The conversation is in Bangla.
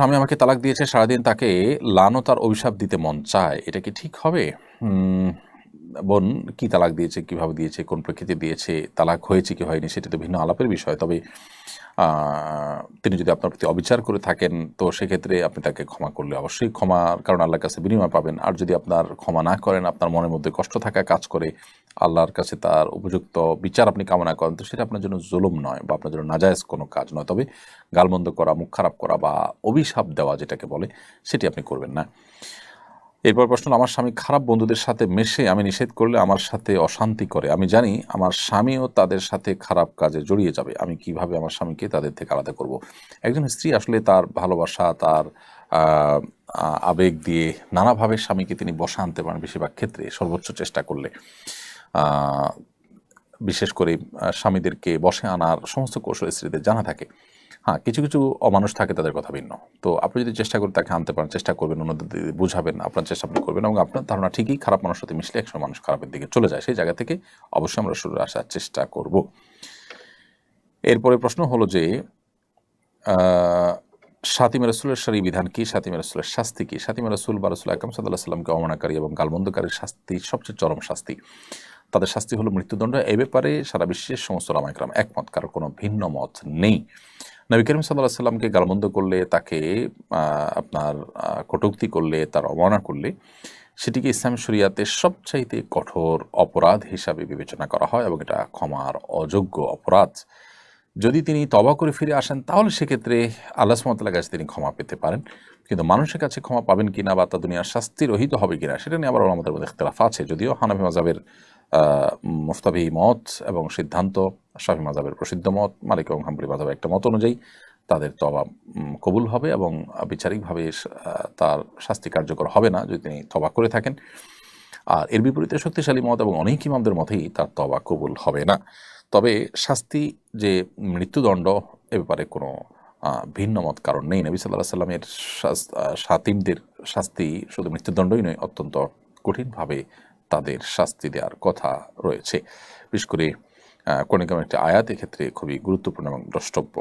স্বামী আমাকে তালাক দিয়েছে, সারাদিন তাকে লানো তার অভিশাপ দিতে মন চায়। এটা কি ঠিক হবে? বোন কি তালাক দিয়েছে, কীভাবে দিয়েছে, কোন প্রেক্ষিতে দিয়েছে, তালাক হয়েছে কি হয়নি সেটা তো ভিন্ন আলাপের বিষয়। তবে তিনি যদি আপনার প্রতি অবিচার করে থাকেন, তো সেক্ষেত্রে আপনি তাকে ক্ষমা করলে অবশ্যই। ক্ষমার কারণ আল্লাহর কাছে বিনিময় পাবেন। আর যদি আপনার ক্ষমা না করেন, আপনার মনের মধ্যে কষ্ট থাকা কাজ করে, আল্লাহর কাছে তার উপযুক্ত বিচার আপনি কামনা করেন, তো সেটা আপনার জন্য জুলুম নয় বা আপনার জন্য নাজায়েজ কোনো কাজ নয়। তবে গালমন্দ করা, মুখ খারাপ করা বা অভিশাপ দেওয়া যেটাকে বলে, সেটি আপনি করবেন না। এরপর প্রশ্ন, আমার স্বামী খারাপ বন্ধুদের সাথে মেশে, আমি নিষেধ করলে আমার সাথে অশান্তি করে। আমি জানি আমার স্বামীও তাদের সাথে খারাপ কাজে জড়িয়ে যাবে। আমি কীভাবে আমার স্বামীকে তাদের থেকে আলাদা করব? একজন স্ত্রী আসলে তার ভালোবাসা, তার আবেগ দিয়ে নানাভাবে স্বামীকে তিনি বসা আনতে পারেন বেশিরভাগ ক্ষেত্রে, সর্বোচ্চ চেষ্টা করলে। বিশেষ করে স্বামীদেরকে বসে আনার সমস্ত কৌশল স্ত্রীদের জানা থাকে। হ্যাঁ কিছু কিছু অমানুষ থাকে তাদের কথা ভিন্ন। তো আপনি যদি চেষ্টা করে তাকে আনতে পারেন, চেষ্টা করবেন, অন্যদের বুঝাবেন, আপনার চেষ্টা আপনি করবেন এবং আপনার ধারণা ঠিকই খারাপ মানুষের সাথে মিশলে একসময় মানুষ খারাপের দিকে চলে যায়। সেই জায়গা থেকে অবশ্যই আমরা সরে আসার চেষ্টা করব। এরপরে প্রশ্ন হলো যে সাতিমা রসুলের সারি বিধান কি? সাতিমা রসুলের শাস্তি কি? সাতিমা রসুল বা রসুল আকরম সাল্লাহ সাল্লামকে অমানাকারী এবং গালবন্ধকারীর শাস্তি সবচেয়ে চরম শাস্তি। তাদের শাস্তি হলো মৃত্যুদণ্ড। এ ব্যাপারে সারা বিশ্বের সমস্ত রামাইকরাম একমত, কারও কোনো ভিন্ন মত নেই। নবী করিম সাল্লাহ সাল্লামকে গালমন্দ করলে, তাকে আপনার কটূক্তি করলে, তার অবমাননা করলে, সেটিকে ইসলাম শরিয়াতে সবচাইতে কঠোর অপরাধ হিসাবে বিবেচনা করা হয় এবং এটা ক্ষমার অযোগ্য অপরাধ। যদি তিনি তবা করে ফিরে আসেন, তাহলে সেক্ষেত্রে আল্লাহ সুমতাল্লাহ কাছে তিনি ক্ষমা পেতে পারেন। কিন্তু মানুষের কাছে ক্ষমা পাবেন কিনা বা তা দুনিয়ার শাস্তি রহিত হবে কিনা, সেটা নিয়ে আবার আমাদের মধ্যে ইখতলাফ আছে। যদিও হানাফি মাজাবের মুফতাবি মত এবং সিদ্ধান্ত, শাফি মাজাবের প্রসিদ্ধ মত, মালিক এবং হাম্বলি মাজাবের একটা মত অনুযায়ী তাদের তবা কবুল হবে এবং বিচারিকভাবে তার শাস্তি কার্যকর হবে না যদি তিনি তবা করে থাকেন। আর এর বিপরীতে শক্তিশালী মত এবং অনেক ইমামদের মতেই তার তবা কবুল হবে না। তবে শাস্তি যে মৃত্যুদণ্ড এ ব্যাপারে কোনো ভিন্ন মত কারণ নেই। নবী সাল্লাহ সাল্লামের সাতিমদের শাস্তি শুধু মৃত্যুদণ্ডই নয়, অত্যন্ত কঠিনভাবে তাদের শাস্তি দেওয়ার কথা রয়েছে। বিশেষ করে কোনো একটি আয়াত ক্ষেত্রে খুবই গুরুত্বপূর্ণ এবং দ্রষ্টব্য।